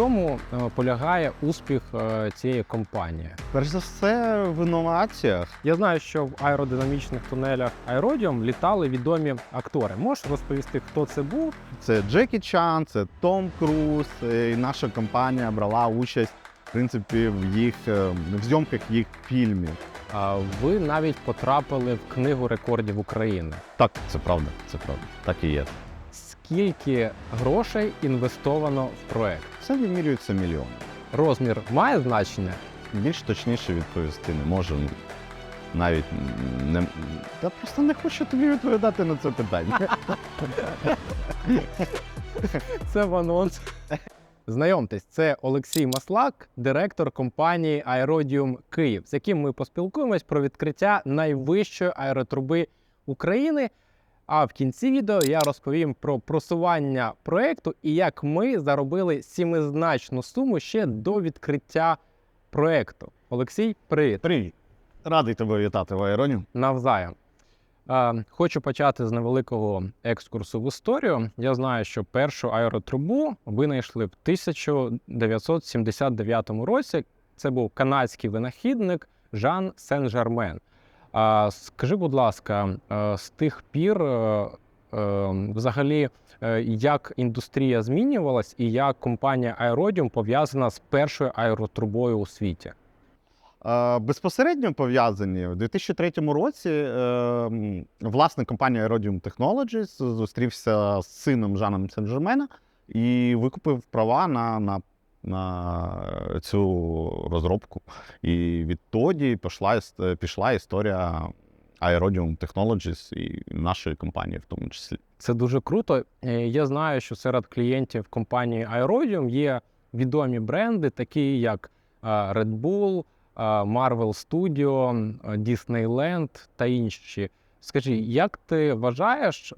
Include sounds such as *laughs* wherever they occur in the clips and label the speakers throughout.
Speaker 1: чому е, полягає успіх е, цієї компанії?
Speaker 2: Перш за все, в інноваціях.
Speaker 1: Я знаю, що в аеродинамічних тунелях Аеродіум літали відомі актори. Можеш розповісти, хто це був?
Speaker 2: Це Джекі Чан, це Том Круз. е, І наша компанія брала участь в принципі в їх в зйомках їх фільмів.
Speaker 1: А Ви навіть потрапили в книгу рекордів України.
Speaker 2: Так, це правда, це правда. Так і є.
Speaker 1: Скільки грошей інвестовано в проект?
Speaker 2: Це вимірюється мільйони.
Speaker 1: Розмір має значення?
Speaker 2: Більш точніше відповісти не можу. Навіть не я просто не хочу тобі відповідати на це питання. *laughs*
Speaker 1: Це в анонс. Знайомтесь, це Олексій Маслак, директор компанії Аеродіум Київ, з яким ми поспілкуємось про відкриття найвищої аеротруби України. А в кінці відео я розповім про просування проекту і як ми заробили сімизначну суму ще до відкриття проекту. Олексій, привіт!
Speaker 2: Привіт. Радий тебе вітати в аероні.
Speaker 1: Навзаєм. Е, Хочу почати з невеликого екскурсу в історію. Я знаю, що першу аеротрубу винайшли в 1979 році. Це був канадський винахідник Жан Сен-Жермен. А Скажи, будь ласка, е, з тих пір е, е, взагалі як індустрія змінювалась і як компанія Аеродіум пов'язана з першою аеротрубою у світі?
Speaker 2: Безпосередньо пов'язані у 2003 році власник компанії Aerodium Technologies зустрівся з сином Жаном Сен-Жермена і викупив права на, на, на цю розробку. І відтоді пішла, пішла історія Aerodium Technologies і нашої компанії в тому числі.
Speaker 1: Це дуже круто. Е, Я знаю, що серед клієнтів компанії Aerodium є відомі бренди, такі як е, Red Bull, е, Marvel Studio, Disneyland та інші. Скажи, як ти вважаєш,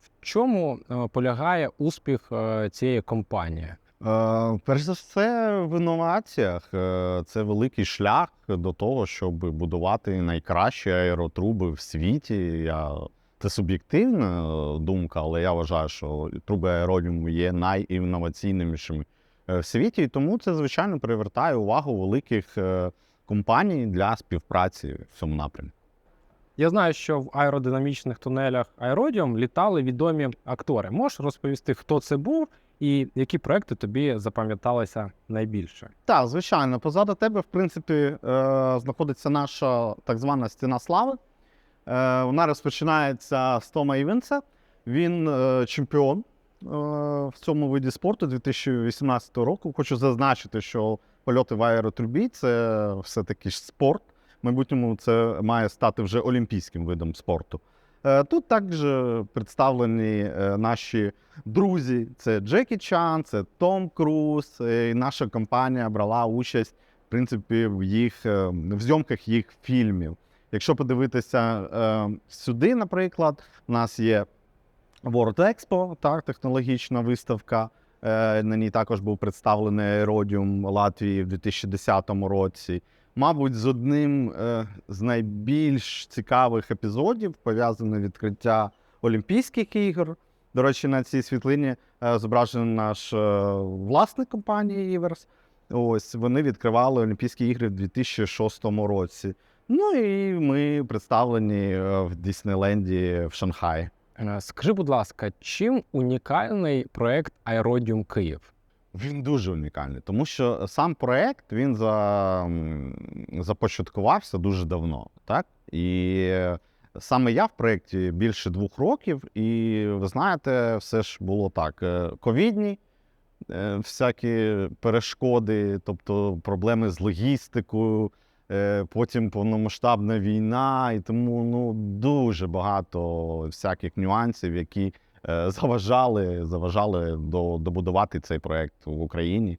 Speaker 1: в чому полягає успіх цієї компанії?
Speaker 2: Е, Перш за все, в інноваціях Е, це великий шлях до того, щоб будувати найкращі аеротруби в світі. Я... Це суб'єктивна е, думка, але я вважаю, що труби аеродіуму є найінноваційнішими в світі, і тому це, звичайно, привертає увагу великих компаній для співпраці в цьому напрямі.
Speaker 1: Я знаю, що в аеродинамічних тунелях Aerodium літали відомі актори. Можеш розповісти, хто це був і які проекти тобі запам'яталися найбільше?
Speaker 2: Так, звичайно, позаду тебе, в принципі, е, знаходиться наша так звана стіна слави. Е, Вона розпочинається з Тома Івенса. Він е, чемпіон в цьому виді спорту 2018 року. Хочу зазначити, що польоти в аеротрубі це все-таки спорт. В майбутньому це має стати вже олімпійським видом спорту. Е, Тут також представлені е, наші друзі: це Джекі Чан, це Том Круз. е, І наша компанія брала участь в принципі в їх в зйомках їх фільмів. Якщо подивитися сюди, наприклад, у нас є World Expo, так, технологічна виставка. На ній також був представлений аеродіум Латвії в 2010 році. Мабуть, з одним е, з найбільш цікавих епізодів пов'язане відкриття Олімпійських ігор. До речі, на цій світлині е, зображений наш е, власник компанії Іверс. Ось вони відкривали Олімпійські ігри в 2006 році. Ну і ми представлені в Діснейленді в Шанхаї.
Speaker 1: Скажи, будь ласка, чим унікальний проект Аеродіум Київ?
Speaker 2: Він дуже унікальний, тому що сам проект він за, започаткувався дуже давно, так? І саме я в проєкті більше двох років, і ви знаєте, все ж було так: е, ковідні, е, всякі перешкоди, тобто проблеми з логістикою, е, потім повномасштабна війна, і тому ну, дуже багато всяких нюансів, які заважали, заважали до, добудувати цей проект в Україні.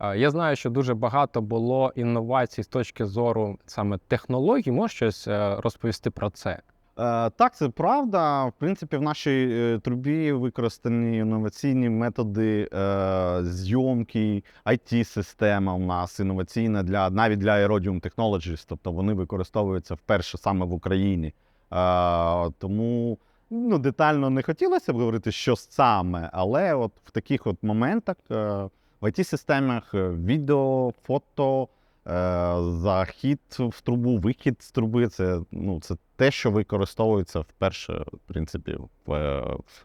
Speaker 1: Е, Я знаю, що дуже багато було інновацій з точки зору саме технологій. Можеш щось е, розповісти про це?
Speaker 2: Е, Так, це правда. В принципі, в нашій е, трубі використані інноваційні методи е, зйомки, IT-система у нас інноваційна для навіть для Aerodium Technologies, тобто вони використовуються вперше саме в Україні. Е, Тому ну, детально не хотілося б говорити, що саме, але от в таких от моментах е, В IT-системах е, відео, фото, е, захід в трубу, вихід з труби це, ну, це те, що використовується вперше, в принципі, в,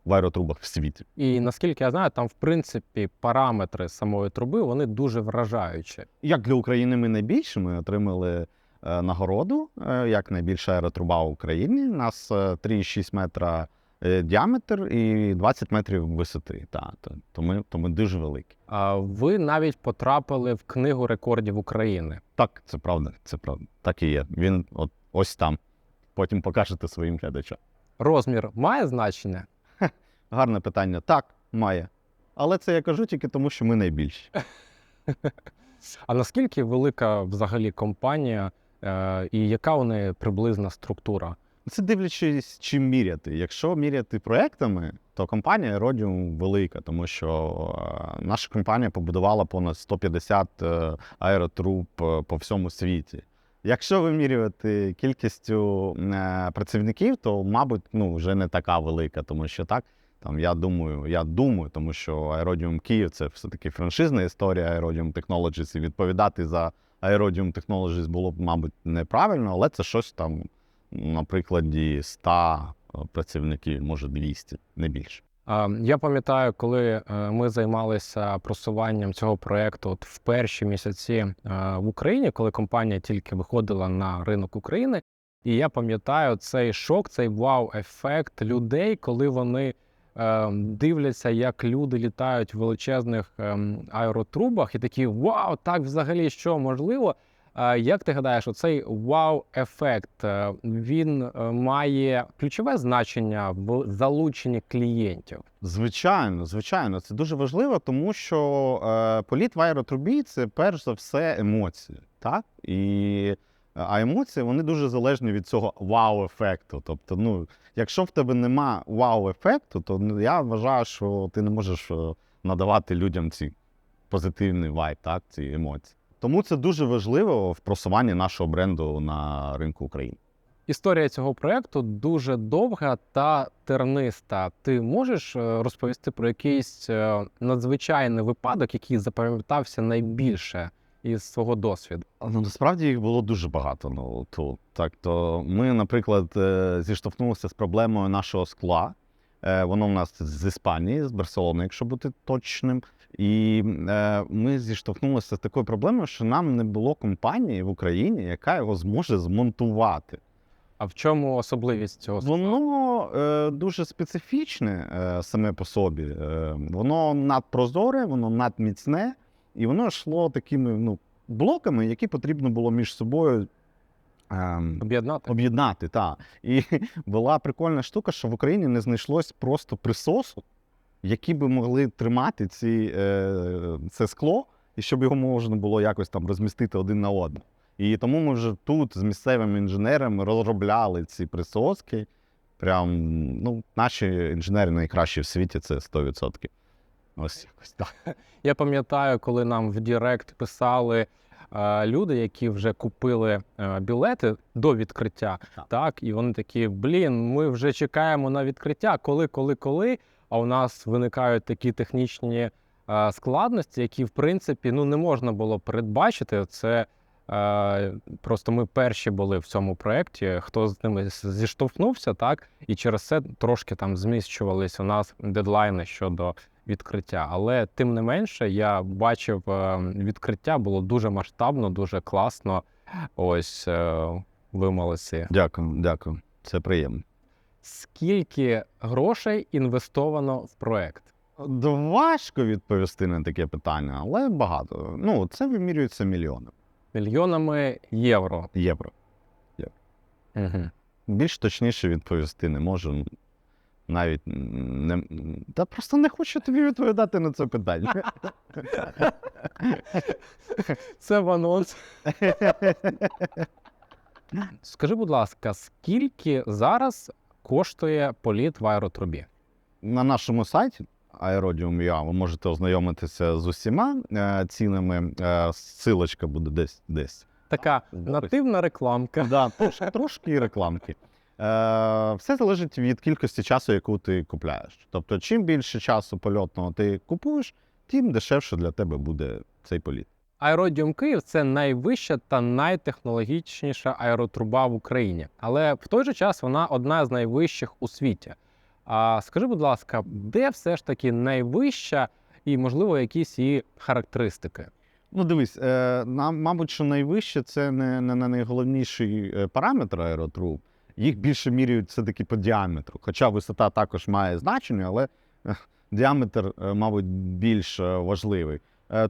Speaker 2: в аеротрубах в світі.
Speaker 1: І наскільки я знаю, там в принципі параметри самої труби вони дуже вражаючі.
Speaker 2: Як для України ми найбільше, ми отримали нагороду е, як найбільша аеротруба в Україні. У нас е, 3,6 метра е, діаметр і 20 метрів висоти. Та, то, то, ми, то ми дуже великі.
Speaker 1: А ви навіть потрапили в книгу рекордів України.
Speaker 2: Так, це правда, це правда. Так і є. Він от ось там. Потім покажете своїм глядачам.
Speaker 1: Розмір має значення?
Speaker 2: Гарне питання. Так, має. Але це я кажу тільки тому, що ми найбільші. *laughs*
Speaker 1: А наскільки велика взагалі компанія е, і яка у неї приблизна структура?
Speaker 2: Це дивлячись, чим міряти. Якщо міряти проектами, то компанія Rodium велика, тому що е, наша компанія побудувала понад 150 е, аеротруб е, по всьому світі. Якщо вимірювати кількістю е, працівників, то, мабуть, ну, вже не така велика, тому що так. Там я думаю, я думаю, тому що Aerodium Київ це все-таки франшизна історія Aerodium Technologies, і відповідати за Aerodium Technologies було б, мабуть, неправильно, але це щось там на прикладі 100 працівників, може 200, не більше.
Speaker 1: Я пам'ятаю, коли е, ми займалися просуванням цього проекту в перші місяці е, в Україні, коли компанія тільки виходила на ринок України. І я пам'ятаю цей шок, цей вау-ефект людей, коли вони е, дивляться, як люди літають в величезних ем, аеротрубах, і такі вау, так взагалі що можливо. Як ти гадаєш, оцей вау-ефект е, він е, має ключове значення в залученні клієнтів?
Speaker 2: Звичайно, звичайно, це дуже важливо, тому що е, політ в аеротрубі це перш за все емоції. Так? І, а емоції вони дуже залежні від цього вау-ефекту. Тобто, ну, якщо в тебе нема вау-ефекту, то ну, я вважаю, що ти не можеш е, надавати людям ці позитивний вайб, так, ці емоції. Тому це дуже важливо в просуванні нашого бренду на ринку України.
Speaker 1: Історія цього проекту дуже довга та терниста. Ти можеш е, розповісти про якийсь е, надзвичайний випадок, який запам'ятався найбільше із свого досвіду?
Speaker 2: Ну, насправді їх було дуже багато. Ну тут так то ми, наприклад, е, зіштовхнулися з проблемою нашого скла. Е, Воно в нас з Іспанії, з Барселони, якщо бути точним. І е, ми зіштовхнулися з такою проблемою, що нам не було компанії в Україні, яка його зможе змонтувати.
Speaker 1: А в чому особливість цього?
Speaker 2: Воно е, дуже специфічне е, саме по собі. Е, воно надпрозоре, воно надміцне, і воно йшло такими ну, блоками, які потрібно було між собою. ем,
Speaker 1: Об'єднати?
Speaker 2: Об'єднати, так. І *laughs* була прикольна штука, що в Україні не знайшлось просто присосу, які би могли тримати ці, е, це скло, і щоб його можна було якось там розмістити один на один. І тому ми вже тут з місцевими інженерами розробляли ці присоски. Прям, ну, наші інженери найкращі в світі, це 100%. Ось якось так. *laughs*
Speaker 1: Я пам'ятаю, коли нам в Дірект писали е, люди, які вже купили е, білети до відкриття.
Speaker 2: Так.
Speaker 1: Так, і вони такі: блін, ми вже чекаємо на відкриття. Коли, коли, коли. А у нас виникають такі технічні е, складності, які, в принципі, ну не можна було передбачити. Це е, просто ми перші були в цьому проєкті. Хто з ними зіштовхнувся, так і через це трошки там зміщувались у нас дедлайни щодо відкриття. Але тим не менше, я бачив е, відкриття було дуже масштабно, дуже класно. Ось е, ви молодці.
Speaker 2: Дякую, дякую. Це приємно.
Speaker 1: Скільки грошей інвестовано в проект?
Speaker 2: Важко відповісти на таке питання, але багато. Ну, це вимірюється мільйоном
Speaker 1: Мільйонами євро.
Speaker 2: євро.
Speaker 1: Угу.
Speaker 2: Більш точніше відповісти не можу. Навіть не. Та просто не хочу тобі відповідати на це питання.
Speaker 1: Це в анонс. Скажи, будь ласка, скільки зараз коштує політ в аеротрубі?
Speaker 2: На нашому сайті Aerodium.ua ви можете ознайомитися з усіма е, цінами. Е, Силочка буде десь десь.
Speaker 1: Така нативна рекламка.
Speaker 2: Да, трошки, трошки рекламки. Е, все залежить від кількості часу, яку ти купляєш. Тобто, чим більше часу польотного ти купуєш, тим дешевше для тебе буде цей політ.
Speaker 1: Аеродіум Київ це найвища та найтехнологічніша аеротруба в Україні, але в той же час вона одна з найвищих у світі. А скажи, будь ласка, де все ж таки найвища і, можливо, якісь її характеристики?
Speaker 2: Ну, дивись, е, нам, мабуть, що найвище це не, не, не найголовніший е, параметр аеротруб. Їх більше міряють все-таки по діаметру. Хоча висота також має значення, але е, діаметр, е, мабуть, більш е, важливий.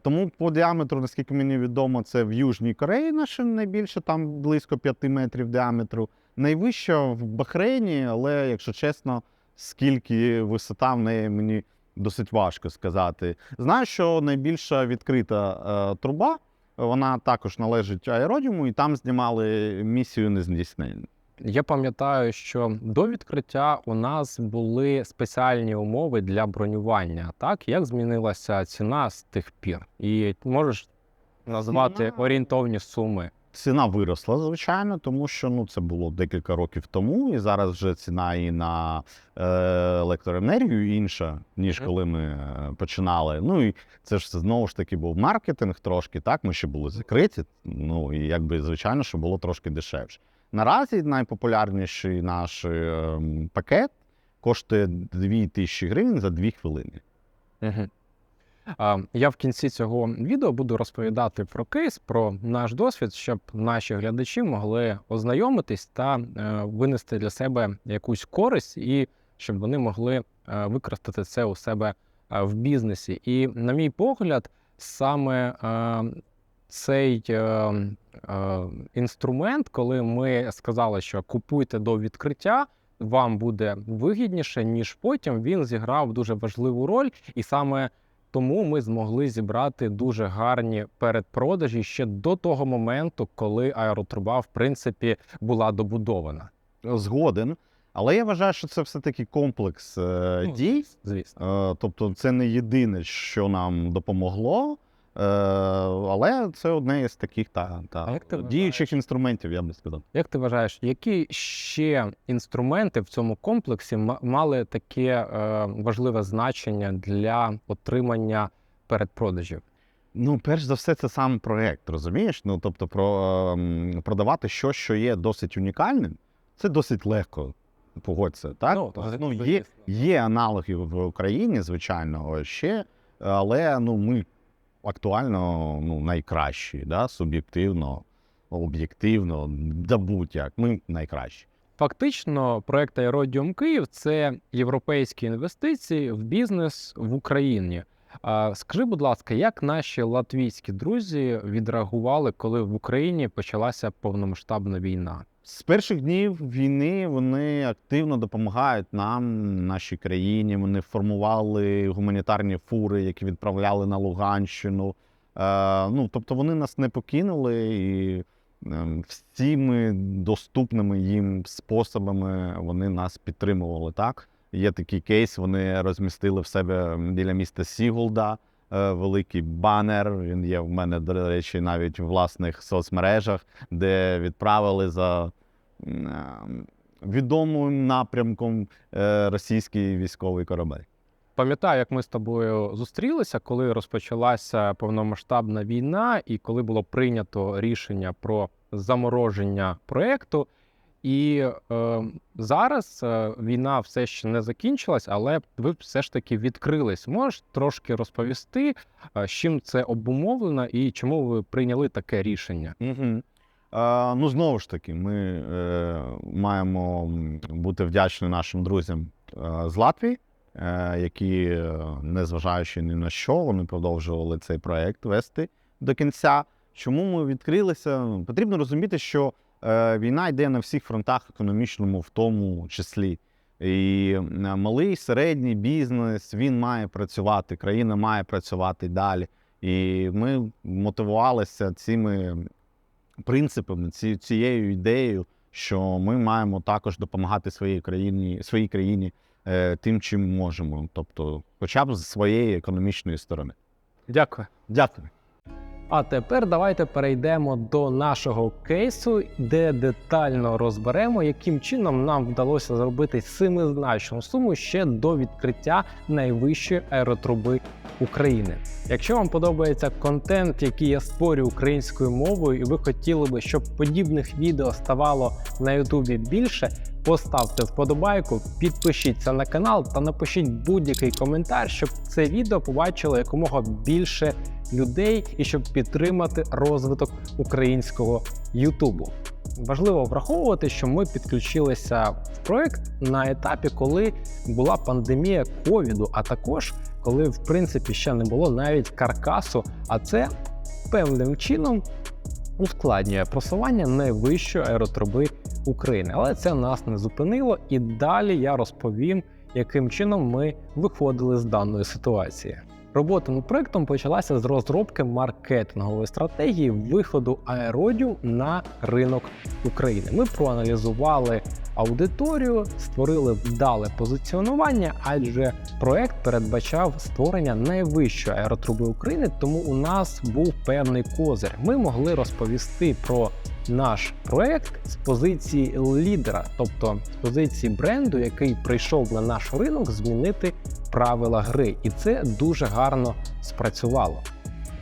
Speaker 2: Тому по діаметру, наскільки мені відомо, це в Южній Кореї наше найбільше, там близько 5 метрів діаметру. Найвища в Бахрейні, але, якщо чесно, скільки висота в неї мені досить важко сказати. Знаю, що найбільша відкрита труба, вона також належить аеродіуму, і там знімали місію нездійснення.
Speaker 1: Я пам'ятаю, що до відкриття у нас були спеціальні умови для бронювання. Так як змінилася ціна з тих пір? І можеш назвати
Speaker 2: Ціна?
Speaker 1: орієнтовні суми?
Speaker 2: Ціна виросла, звичайно, тому що ну, це було декілька років тому, і зараз вже ціна і на е, електроенергію інша, ніж коли ми е, починали. Ну і це ж знову ж таки був маркетинг трошки, так, ми ще були закриті. Ну і якби звичайно, що було трошки дешевше. Наразі найпопулярніший наш е, пакет коштує 2 тисячі гривень за 2 хвилини.
Speaker 1: Я в кінці цього відео буду розповідати про кейс, про наш досвід, щоб наші глядачі могли ознайомитись та е, винести для себе якусь користь, і щоб вони могли е, використати це у себе е, в бізнесі. І, на мій погляд, саме цей е, е, інструмент, коли ми сказали, що купуйте до відкриття. Вам буде вигідніше, ніж потім він зіграв дуже важливу роль, і саме тому ми змогли зібрати дуже гарні передпродажі ще до того моменту, коли аеротруба, в принципі, була добудована.
Speaker 2: Згоден. Але я вважаю, що це все-таки комплекс е,
Speaker 1: Ну,
Speaker 2: дій.
Speaker 1: Звісно,
Speaker 2: Е, Тобто це не єдине, що нам допомогло, але це одне із таких та, та,
Speaker 1: як ти
Speaker 2: діючих
Speaker 1: вважаєш?
Speaker 2: інструментів, я би сказав.
Speaker 1: як ти вважаєш, які ще інструменти в цьому комплексі мали таке е, важливе значення для отримання передпродажів?
Speaker 2: Ну, перш за все, це сам проект, розумієш? Ну, тобто, про, ем, продавати щось, що є досить унікальним, це досить легко. Погодься, так?
Speaker 1: Ну,
Speaker 2: Тобто, ну, є, є аналоги в Україні, звичайно, ще, але ну, ми актуально ну, найкращі, да? суб'єктивно, об'єктивно, да будь-як. Ми найкращі.
Speaker 1: Фактично, проект Аеродіум Київ це європейські інвестиції в бізнес в Україні. Скажи, будь ласка, як наші латвійські друзі відреагували, коли в Україні почалася повномасштабна війна?
Speaker 2: З перших днів війни вони активно допомагають нам, нашій країні. Вони формували гуманітарні фури, які відправляли на Луганщину. Е, ну, тобто вони нас не покинули і е, всіми доступними їм способами вони нас підтримували. Так? Є такий кейс, вони розмістили в себе біля міста Сігулда великий банер. Він є в мене, до речі, навіть в власних соцмережах, де відправили за е, відомим напрямком е, російський військовий корабель.
Speaker 1: Пам'ятаю, як ми з тобою зустрілися, коли розпочалася повномасштабна війна, і коли було прийнято рішення про замороження проекту. І е, зараз е, війна все ще не закінчилась, але ви все ж таки відкрились. Можеш трошки розповісти, е, з чим це обумовлено і чому ви прийняли таке рішення?
Speaker 2: Угу. Е, ну, знову ж таки, ми е, маємо бути вдячні нашим друзям е, з Латвії, е, які, е, незважаючи ні на що, вони продовжували цей проект вести до кінця. Чому ми відкрилися? Потрібно розуміти, що війна йде на всіх фронтах, економічному в тому числі. І е, малий середній бізнес він має працювати, країна має працювати далі. І ми мотивувалися цими принципами, ці, цією ідеєю, що ми маємо також допомагати своїй країні, своїй країні е, тим, чим можемо, тобто, хоча б з своєї економічної сторони.
Speaker 1: Дякую.
Speaker 2: Дякую.
Speaker 1: А тепер давайте перейдемо до нашого кейсу, де детально розберемо, яким чином нам вдалося зробити семизначну суму ще до відкриття найвищої аеротруби України. Якщо вам подобається контент, який я створюю українською мовою, і ви хотіли би, щоб подібних відео ставало на Ютубі більше, поставте вподобайку, підпишіться на канал та напишіть будь-який коментар, щоб це відео побачило якомога більше людей і щоб підтримати розвиток українського Ютубу. Важливо враховувати, що ми підключилися в проект на етапі, коли була пандемія ковіду, а також коли в принципі ще не було навіть каркасу, а це певним чином ускладнює просування найвищої аеротруби України. Але це нас не зупинило, і далі я розповім, яким чином ми виходили з даної ситуації. Робота над проектом почалася з розробки маркетингової стратегії виходу аеродіум на ринок України. Ми проаналізували аудиторію, створили вдале позиціонування, адже проект передбачав створення найвищої аеротруби України, тому у нас був певний козир. Ми могли розповісти про наш проект з позиції лідера, тобто з позиції бренду, який прийшов на наш ринок змінити правила гри, і це дуже гарно спрацювало.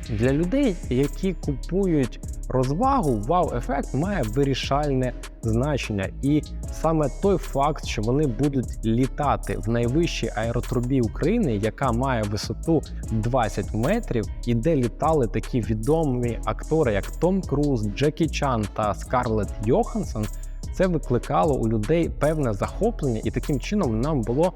Speaker 1: Для людей, які купують розвагу, вау-ефект має вирішальне значення. І саме той факт, що вони будуть літати в найвищій аеротрубі України, яка має висоту 20 метрів, і де літали такі відомі актори, як Том Круз, Джекі Чан та Скарлетт Йоханссон, це викликало у людей певне захоплення, і таким чином нам було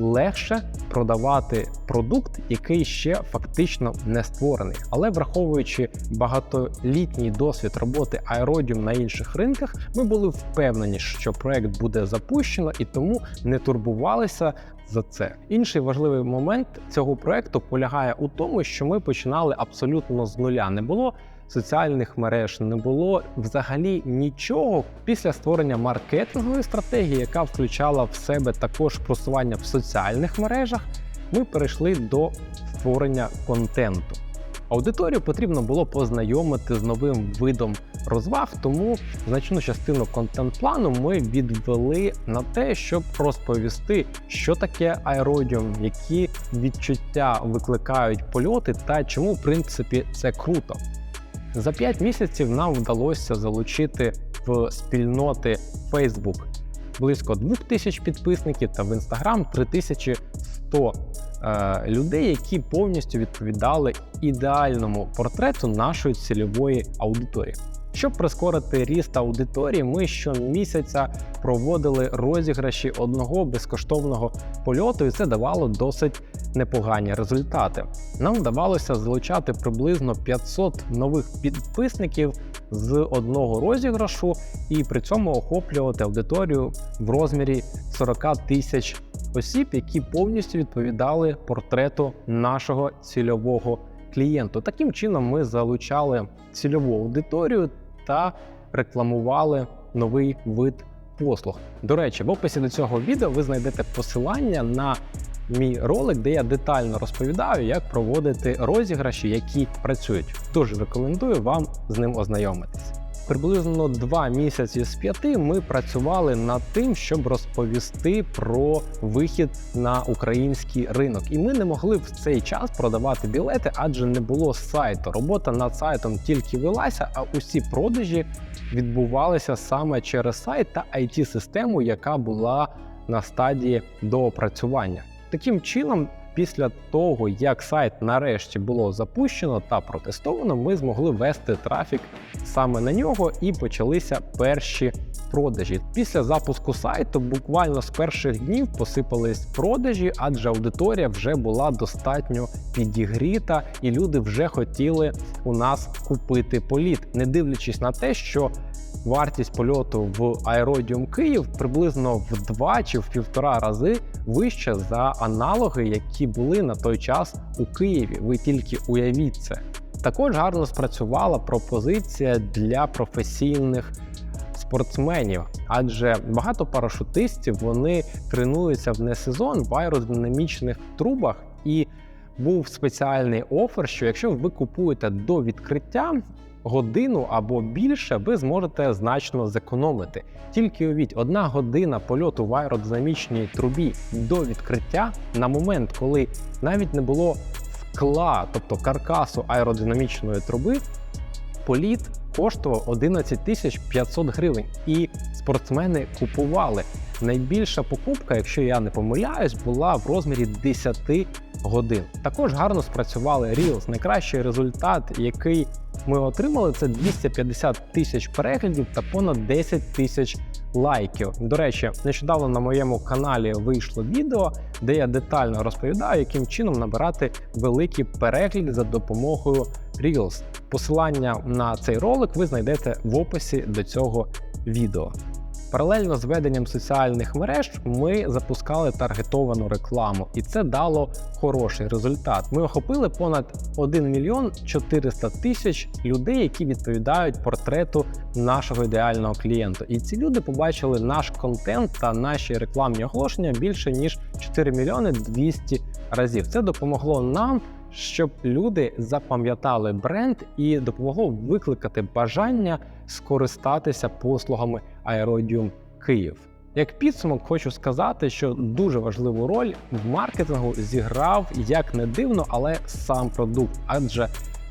Speaker 1: легше продавати продукт, який ще фактично не створений. Але враховуючи багатолітній досвід роботи аеродіум на інших ринках, ми були впевнені, що проект буде запущено і тому не турбувалися. За це інший важливий момент цього проекту полягає у тому, що ми починали абсолютно з нуля. Не було соціальних мереж, не було взагалі нічого після створення маркетингової стратегії, яка включала в себе також просування в соціальних мережах. Ми перейшли до створення контенту. Аудиторію потрібно було познайомити з новим видом розваг, тому значну частину контент-плану ми відвели на те, щоб розповісти, що таке аеродіум, які відчуття викликають польоти, та чому, в принципі, це круто. За 5 місяців нам вдалося залучити в спільноти Facebook близько 2000 підписників та в Instagram 3100 е, людей, які повністю відповідали ідеальному портрету нашої цільової аудиторії. Щоб прискорити ріст аудиторії, ми щомісяця проводили розіграші одного безкоштовного польоту, і це давало досить непогані результати. Нам вдавалося залучати приблизно 500 нових підписників з одного розіграшу, і при цьому охоплювати аудиторію в розмірі 40 тисяч осіб, які повністю відповідали портрету нашого цільового клієнту. Таким чином ми залучали цільову аудиторію та рекламували новий вид послуг. До речі, в описі до цього відео ви знайдете посилання на мій ролик, де я детально розповідаю, як проводити розіграші, які працюють. Дуже рекомендую вам з ним ознайомитись. Приблизно два місяці з п'яти ми працювали над тим, щоб розповісти про вихід на український ринок, і ми не могли в цей час продавати білети, адже не було сайту. Робота над сайтом тільки велася, а усі продажі відбувалися саме через сайт та it систему яка була на стадії доопрацювання. Таким чином, після того, як сайт нарешті було запущено та протестовано, ми змогли вести трафік саме на нього і почалися перші продажі. Після запуску сайту буквально з перших днів посипались продажі, адже аудиторія вже була достатньо підігріта, і люди вже хотіли у нас купити політ, не дивлячись на те, що вартість польоту в Аеродіум Київ приблизно в два чи в півтора рази вища за аналоги, які були на той час у Києві. Ви тільки уявіть це. Також гарно спрацювала пропозиція для професійних спортсменів, адже багато парашутистів вони тренуються в несезон в аеродинамічних трубах і був спеціальний офер, що якщо ви купуєте до відкриття годину або більше, ви зможете значно зекономити. Тільки уявіть, одна година польоту в аеродинамічній трубі до відкриття на момент, коли навіть не було скла, тобто каркасу аеродинамічної труби, політ коштував 11 тисяч 500 гривень, і спортсмени купували. Найбільша покупка, якщо я не помиляюсь, була в розмірі 10 годин. Також гарно спрацювали Reels. Найкращий результат, який ми отримали, це 250 тисяч переглядів та понад 10 тисяч лайків. До речі, нещодавно на моєму каналі вийшло відео, де я детально розповідаю, яким чином набирати великі перегляди за допомогою Reels. Посилання на цей ролик ви знайдете в описі до цього відео. Паралельно з веденням соціальних мереж ми запускали таргетовану рекламу, і це дало хороший результат. Ми охопили понад 1 мільйон 400 тисяч людей, які відповідають портрету нашого ідеального клієнта. І ці люди побачили наш контент та наші рекламні оголошення більше ніж 4 мільйони 200 разів. Це допомогло нам. Щоб люди запам'ятали бренд і допомогло викликати бажання скористатися послугами Aerodium Київ. Як підсумок, хочу сказати, що дуже важливу роль в маркетингу зіграв як не дивно, але сам продукт. Адже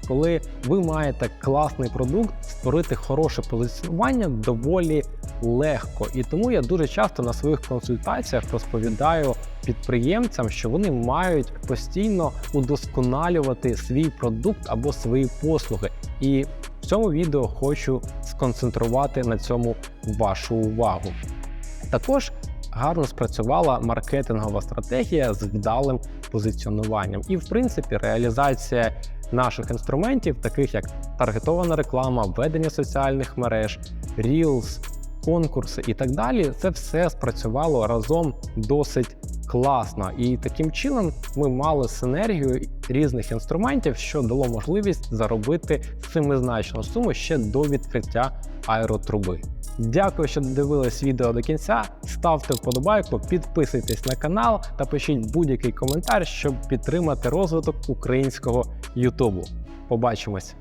Speaker 1: коли ви маєте класний продукт, створити хороше позиціонування доволі легко. І тому я дуже часто на своїх консультаціях розповідаю підприємцям, що вони мають постійно удосконалювати свій продукт або свої послуги. І в цьому відео хочу сконцентрувати на цьому вашу увагу. Також гарно спрацювала маркетингова стратегія з вдалим позиціонуванням. І, в принципі, реалізація наших інструментів, таких як таргетована реклама, ведення соціальних мереж, Reels, конкурси і так далі, це все спрацювало разом досить класно. І таким чином ми мали синергію різних інструментів, що дало можливість заробити семизначну суму ще до відкриття аеротруби. Дякую, що додивились відео до кінця. Ставте вподобайку, підписуйтесь на канал та пишіть будь-який коментар, щоб підтримати розвиток українського Ютубу. Побачимось!